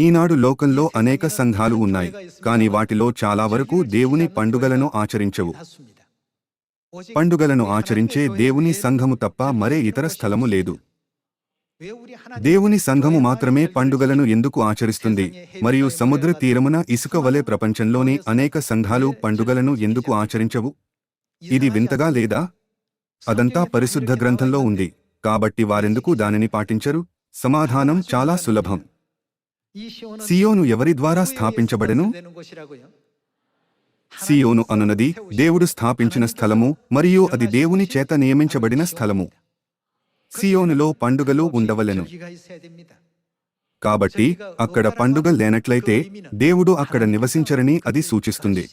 ఈనాడు లోకంలో అనేక సంఘాలు ఉన్నాయి కానీ వాటిలో చాలా వరకు దేవుని పండుగలను ఆచరించవు. పండుగలను ఆచరించే దేవుని సంఘము తప్ప మరే ఇతర స్థలము లేదు. దేవుని సంఘము మాత్రమే పండుగలను ఎందుకు ఆచరిస్తుంది? మరియు సముద్ర తీరమున ఇసుక వలె ప్రపంచంలోని అనేక సంఘాలు పండుగలను ఎందుకు ఆచరించవు? ఇది వింతగా లేదా? అదంతా పరిశుద్ధ గ్రంథంలో ఉంది. కాబట్టి వారెందుకు దానిని పాటించరు? సమాధానం చాలా సులభం. సియోను ఎవరి ద్వారా స్థాపించబడెను? సియోను అనునది దేవుడు స్థాపించిన స్థలము మరియు అది దేవుని చేత నియమించబడిన స్థలము. సియోనులో పండుగలు ఉండవలెను. కాబట్టి అక్కడ పండుగ లేనట్లయితే దేవుడు అక్కడ నివసించరని అది సూచిస్తుంది.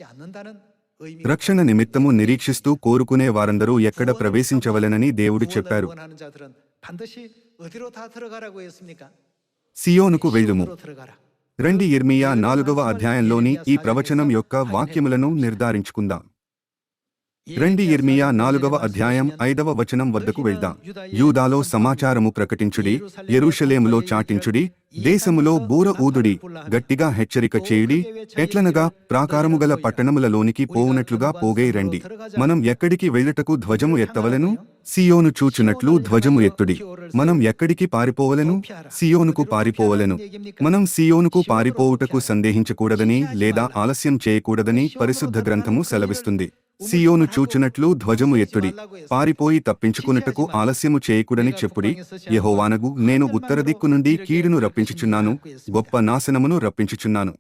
రక్షణ నిమిత్తము నిరీక్షిస్తూ కోరుకునే వారందరూ ఎక్కడ ప్రవేశించవలెనని దేవుడు చెప్పారు. సియోనుకు వెళ్ళుము రండి ఇర్మియా నాలుగవ అధ్యాయంలోని ఈ ప్రవచనం యొక్క వాక్యములను నిర్ధారించుకుందాం. రండి ఇర్మియా నాలుగవ అధ్యాయం ఐదవ వచనం వద్దకు వెళ్దాం. యూదాలో సమాచారము ప్రకటించుడి యెరూషలేములో చాటించుడి దేశములో బూర ఊదుడి గట్టిగా హెచ్చరిక చేయుడి ఎట్లనగా ప్రాకారము గల పట్టణములలోనికి పోవునట్లుగా పోగై రండి. మనం ఎక్కడికి వెళ్ళటకు ధ్వజము ఎత్తవలెను? సియోను చూచునట్లు ధ్వజము ఎత్తుడి. మనం ఎక్కడికి పారిపోవలెను? సియోనుకు పారిపోవలెను. మనం సియోనుకు పారిపోవుటకు సందేహించకూడదని లేదా ఆలస్యం చేయకూడదని పరిశుద్ధ గ్రంథము సెలవిస్తుంది. సియోను చూచునట్లు ధ్వజము ఎత్తుడి. పారిపోయి తప్పించుకున్నట్టుకు ఆలస్యము చేయకూడని చెప్పుడి. యెహోవానగు నేను ఉత్తర దిక్కు నుండి కీడును రప్పించుచున్నాను. గొప్ప నాశనమును రప్పించుచున్నాను.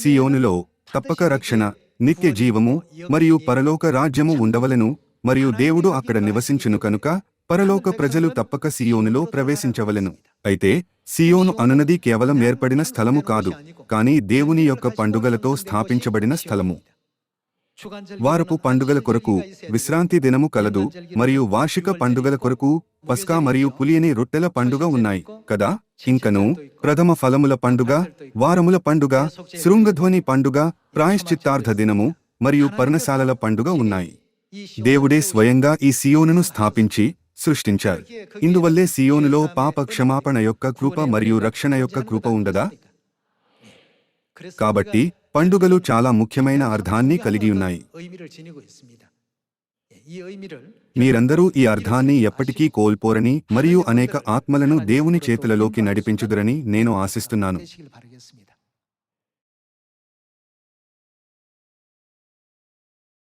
సియోనులో తప్పక రక్షణ నిత్య జీవము మరియు పరలోక రాజ్యము ఉండవలెను మరియు దేవుడు అక్కడ నివసించును కనుక పరలోక ప్రజలు తప్పక సియోనులో ప్రవేశించవలెను. అయితే సియోను అనునది కేవలం ఏర్పడిన స్థలము కాదు కానీ దేవుని యొక్క పండుగలతో స్థాపించబడిన స్థలము. వారపు పండుగల కొరకు విశ్రాంతి దినము కలదు మరియు వార్షిక పండుగల కొరకు పస్కా మరియు పులియని రొట్టెల పండుగ ఉన్నాయి. కదా? ఇంకను ప్రథమ ఫలముల పండుగ వారముల పండుగ శృంగధ్వని పండుగ ప్రాయశ్చిత్తార్థ దినము మరియు పర్ణశాలల పండుగ ఉన్నాయి. దేవుడే స్వయంగా ఈ సియోనును స్థాపించి సృష్టించారు. ఇందువల్లే సియోనులో పాప క్షమాపణ యొక్క కృప మరియు రక్షణ యొక్క కృప ఉండదా? కాబట్టి పండుగలు చాలా ముఖ్యమైన అర్థాన్ని కలిగి ఉన్నాయి. మీరందరూ ఈ అర్థాన్ని ఎప్పటికీ కోల్పోరని మరియు అనేక ఆత్మలను దేవుని చేతులలోకి నడిపించుదురని నేను ఆశిస్తున్నాను.